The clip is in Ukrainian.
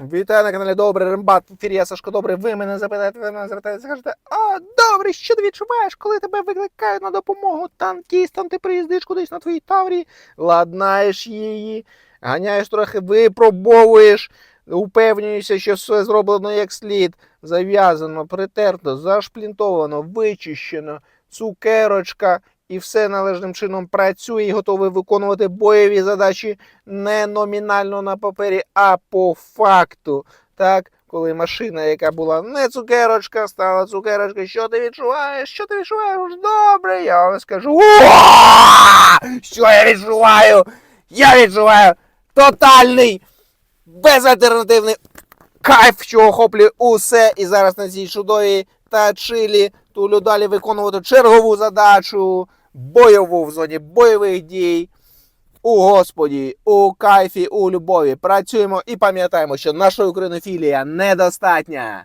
Вітаю на каналі Добрий Рембат. В ефірі я Сашко Добрий. Ви мене запитаєте, ви мене запитаєте, скажете, а добре, що ти відчуваєш, коли тебе викликають на допомогу танкістам, ти приїздиш кудись на твоїй таврі, ладнаєш її, ганяєш трохи, випробовуєш, упевнюєшся, що все зроблено як слід, зав'язано, притерто, зашплінтовано, вичищено, цукерочка. І все належним чином працює і готовий виконувати бойові задачі не номінально на папері, а по факту. Так, коли машина, яка була не цукерочка, стала цукерочка, що ти відчуваєш? Що ти відчуваєш? Добре, я вам скажу. Що я відчуваю? Я відчуваю тотальний, безальтернативний кайф, що охоплює усе. І зараз на цій чудовій та чилі тулю далі виконувати чергову задачу, бойову в зоні бойових дій. У Господі, у кайфі, у любові. Працюємо і пам'ятаємо, що наша українофілія недостатня.